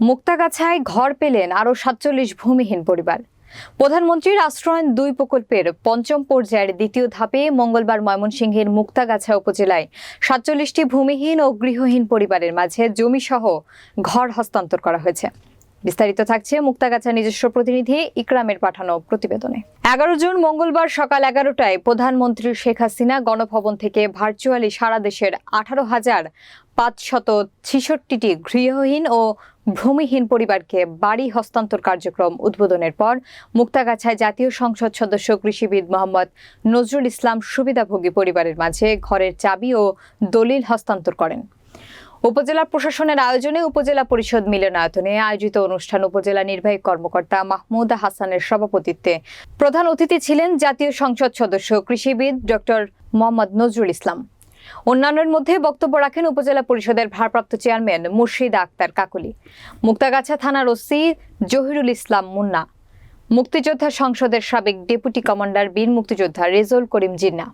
মুক্তাগাছায় ঘর পেলেন আরও সাতচল্লিশ ভূমিহীন পরিবার। প্রধানমন্ত্রীর আশ্রয়ন দুই প্রকল্পের পঞ্চম পর্যায়ের দ্বিতীয় ধাপে মঙ্গলবার ময়মনসিংহের মুক্তাগাছা উপজেলায় সাতচল্লিশটি ভূমিহীন ও গৃহহীন পরিবারের মাঝে জমিসহ ঘর হস্তান্তর করা হয়েছে। বিস্তারিত থাকছে মুক্তাগাছা নিজস্ব প্রতিনিধি ইকরামের পাঠানো প্রতিবেদনে। এগারো জুন মঙ্গলবার সকাল এগারোটায় প্রধানমন্ত্রী শেখ হাসিনা গণভবন থেকে ভার্চুয়ালি সারা দেশের আঠারো হাজার পাঁচশত ছিষট্টিটি গৃহহীন ও ভূমিহীন পরিবারকে বাড়ি হস্তান্তর কার্যক্রম উদ্বোধনের পর মুক্তাগাছায় জাতীয় সংসদ সদস্য কৃষিবিদ মোহাম্মদ নজরুল ইসলাম সুবিধাভোগী পরিবারের মাঝে ঘরের চাবি ও দলিল হস্তান্তর করেন। উপজেলা প্রশাসনের আয়োজনে উপজেলা পরিষদ মিলনায়তনে আয়োজিত অনুষ্ঠান উপজেলা নির্বাহী কর্মকর্তা মাহমুদা হাসানের সভাপতিত্বে প্রধান অতিথি ছিলেন জাতীয় সংসদ সদস্য কৃষিবিদ ডক্টর মোহাম্মদ নজরুল ইসলাম। অন্যান্যের মধ্যে বক্তব্য রাখেন উপজেলা পরিষদের ভারপ্রাপ্ত চেয়ারম্যান মুর্শিদ আক্তার কাকুলি, মুক্তাগাছা থানার ওসি জহিরুল ইসলাম মুন্না, মুক্তিযোদ্ধা সংসদের সাবেক ডেপুটি কমান্ডার বীর মুক্তিযোদ্ধা রেজল করিম জিন্না,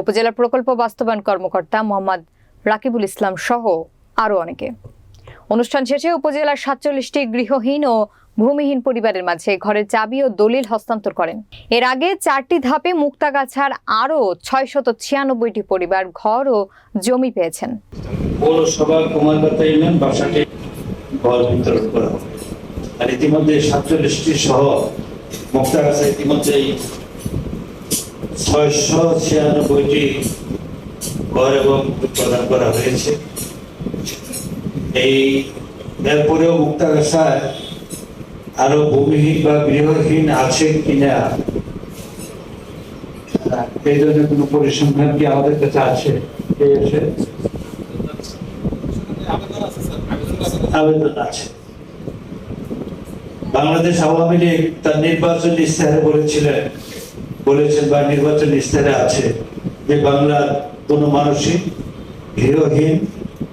উপজেলা প্রকল্প বাস্তবায়ন কর্মকর্তা মোহাম্মদ রাকিবুল ইসলাম সহ আরও অনেকে। অনুষ্ঠান শেষে উপজেলার সাতচল্লিশটি গৃহহীন ও ভূমিহীন পরিবারের মাঝে ঘরের চাবি ও দলিল হস্তান্তর করেন। এর আগে চারটি ধাপে মুক্তাগাছার আরও ছয়শত ছিয়ানব্বইটি পরিবার ঘর ও জমি পেয়েছেন। পৌরসভা ইউনিয়ন বাসাটি ঘর বিতরণ করা হবে। আর ইতিমধ্যে সাতচল্লিশটি সহ মুক্তাগাছা ছিয়ানব্বইটি ঘর এবং প্রদান করা হয়েছে। এই এরপরেও মুক্তাগাছায় আরও ভূমিহীন বা গৃহহীন আছে কিনা এই জন্য কোনো পরিসংখ্যান কি আমাদের কাছে আছে। বাংলাদেশ আওয়ামী লীগ তার নির্বাচন ইস্তাহারে বলেছিলেন, বলেছেন বা নির্বাচন ইস্তাহারে আছে যে বাংলার কোন মানুষই গৃহহীন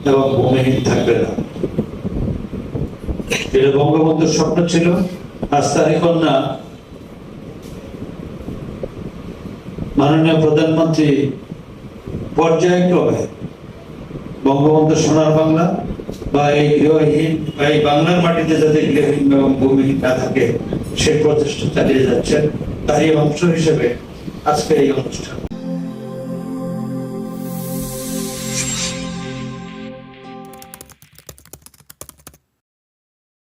এবং ভূমিহীন থাকবে না। এটা বঙ্গবন্ধুর স্বপ্ন ছিল আজ তারই কন্যা মাননীয় প্রধানমন্ত্রী পর্যায়ক্রমে বঙ্গবন্ধু সোনার বাংলা বা এই গৃহহীন বা এই বাংলার মাটিতে যাতে গৃহহীন এবং ভূমিহীন না থাকে, সে প্রচেষ্টা চালিয়ে যাচ্ছেন। তারই অংশ হিসেবে আজকে এই অনুষ্ঠান।